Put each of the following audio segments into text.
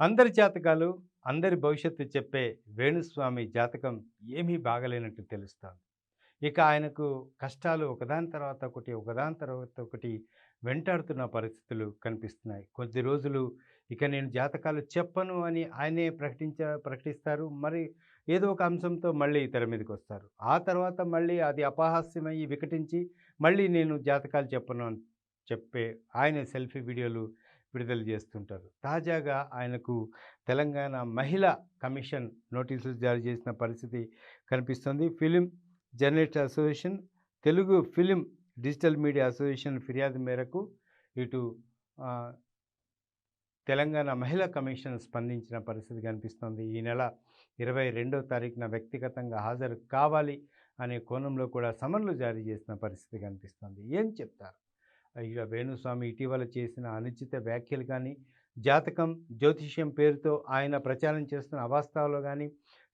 అందరి జాతకాలు అందరి భవిష్యత్తు చెప్పే వేణుస్వామి జాతకం ఏమీ బాగలేనట్టు తెలుస్తోంది. ఇక ఆయనకు కష్టాలు ఒకదాని తర్వాత ఒకటి ఒకదాని తర్వాత ఒకటి వెంటాడుతున్న పరిస్థితులు కనిపిస్తున్నాయి. కొద్ది రోజులు ఇక నేను జాతకాలు చెప్పను అని ఆయనే ప్రకటించ ప్రకటిస్తారు. మరి ఏదో ఒక అంశంతో మళ్ళీ తెర మీదకి వస్తారు. ఆ తర్వాత మళ్ళీ అది అపహాస్యమయ్యి వికటించి మళ్ళీ నేను జాతకాలు చెప్పను అని చెప్పే ఆయన సెల్ఫీ వీడియోలు విడుదల చేస్తుంటారు తాజాగా ఆయనకు తెలంగాణ మహిళా కమిషన్ నోటీసులు జారీ చేసిన పరిస్థితి కనిపిస్తుంది. Film journalist association Telugu film digital media association ఫిర్యాదు మేరకు ఇటు తెలంగాణ మహిళా కమిషన్ స్పందించిన పరిస్థితి కనిపిస్తోంది. ఈ నెల ఇరవై రెండో తారీఖున వ్యక్తిగతంగా హాజరు కావాలి అనే కోణంలో కూడా సమన్లు జారీ చేసిన పరిస్థితి కనిపిస్తోంది. ఏం చెప్తారు? ఇక వేణుస్వామి ఇటీవల చేసిన అనుచిత వ్యాఖ్యలు కానీ జాతకం జ్యోతిష్యం పేరుతో ఆయన ప్రచారం చేస్తున్న అవాస్తవాలు కానీ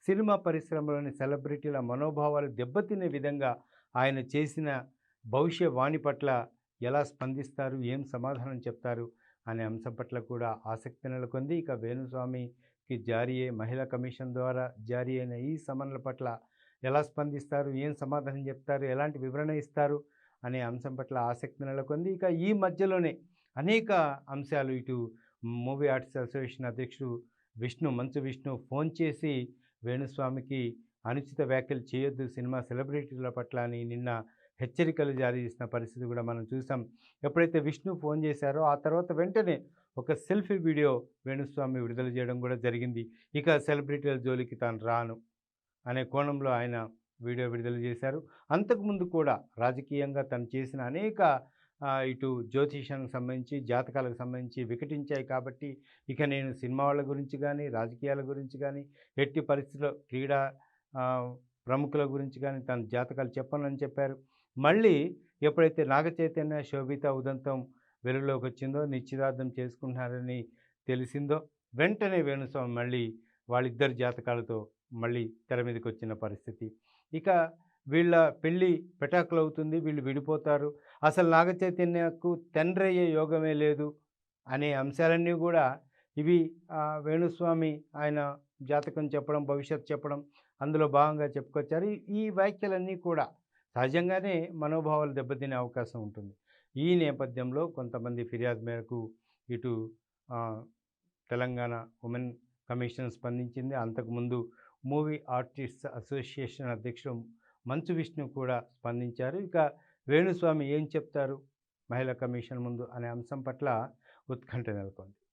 సినిమా పరిశ్రమలోని సెలబ్రిటీల మనోభావాలు దెబ్బతినే విధంగా ఆయన చేసిన భవిష్య వాణి పట్ల ఎలా స్పందిస్తారు ఏం సమాధానం చెప్తారు అనే అంశం పట్ల కూడా ఆసక్తి నెలకొంది. ఇక వేణుస్వామికి జారీ అయ్యే మహిళా కమిషన్ ద్వారా జారీ అయిన ఈ సమన్ల పట్ల ఎలా స్పందిస్తారు ఏం సమాధానం చెప్తారు ఎలాంటి వివరణ ఇస్తారు అనే అంశం పట్ల ఆసక్తి నెలకొంది. ఇక ఈ మధ్యలోనే అనేక అంశాలు ఇటు మూవీ ఆర్టిస్ట్ అసోసియేషన్ అధ్యక్షుడు విష్ణు మంచు విష్ణు ఫోన్ చేసి వేణుస్వామికి అనుచిత వ్యాఖ్యలు చేయొద్దు సినిమా సెలబ్రిటీల పట్ల అని నిన్న హెచ్చరికలు జారీ చేసిన పరిస్థితి కూడా మనం చూసాం. ఎప్పుడైతే విష్ణు ఫోన్ చేశారో ఆ తర్వాత వెంటనే ఒక సెల్ఫీ వీడియో వేణుస్వామి విడుదల చేయడం కూడా జరిగింది. ఇక సెలబ్రిటీల జోలికి తాను రాను అనే కోణంలో ఆయన వీడియో విడుదల చేశారు. అంతకుముందు కూడా రాజకీయంగా తను చేసిన అనేక ఇటు జ్యోతిషానికి సంబంధించి జాతకాలకు సంబంధించి వికటించాయి కాబట్టి ఇక నేను సినిమా వాళ్ళ గురించి కానీ రాజకీయాల గురించి కానీ ఎట్టి పరిస్థితుల్లో క్రీడా ప్రముఖుల గురించి కానీ తన జాతకాలు చెప్పనని చెప్పారు. మళ్ళీ ఎప్పుడైతే నాగ చైతన్య శోభిత ఉదంతం వెలుగులోకి వచ్చిందో నిశ్చితార్థం చేసుకుంటున్నారని తెలిసిందో వెంటనే వేణుస్వామి మళ్ళీ వాళ్ళిద్దరి జాతకాలతో మళ్ళీ తెర మీదకి వచ్చిన పరిస్థితి. ఇక వీళ్ళ పెళ్ళి పెటాకులు అవుతుంది వీళ్ళు విడిపోతారు. అసలు నాగచైతన్యకు తండ్రి అయ్యే యోగమే లేదు అనే అంశాలన్నీ కూడా ఇవి ఆ, వేణుస్వామి ఆయన జాతకం చెప్పడం భవిష్యత్ చెప్పడం అందులో భాగంగా చెప్పుకొచ్చారు. ఈ- వ్యాఖ్యలన్నీ కూడా సహజంగానే మనోభావాలు దెబ్బతినే అవకాశం ఉంటుంది. ఈ నేపథ్యంలో కొంతమంది ఫిర్యాదు మేరకు ఇటు తెలంగాణ ఉమెన్ కమిషన్ స్పందించింది. అంతకుముందు మూవీ ఆర్టిస్ట్ అసోసియేషన్ అధ్యక్షుడు మంచు విష్ణు కూడా స్పందించారు. ఇక వేణుస్వామి ఏం చెప్తారు? మహిళా కమిషన్ ముందు అనే అంశం పట్ల ఉత్కంఠ నెలకొంది.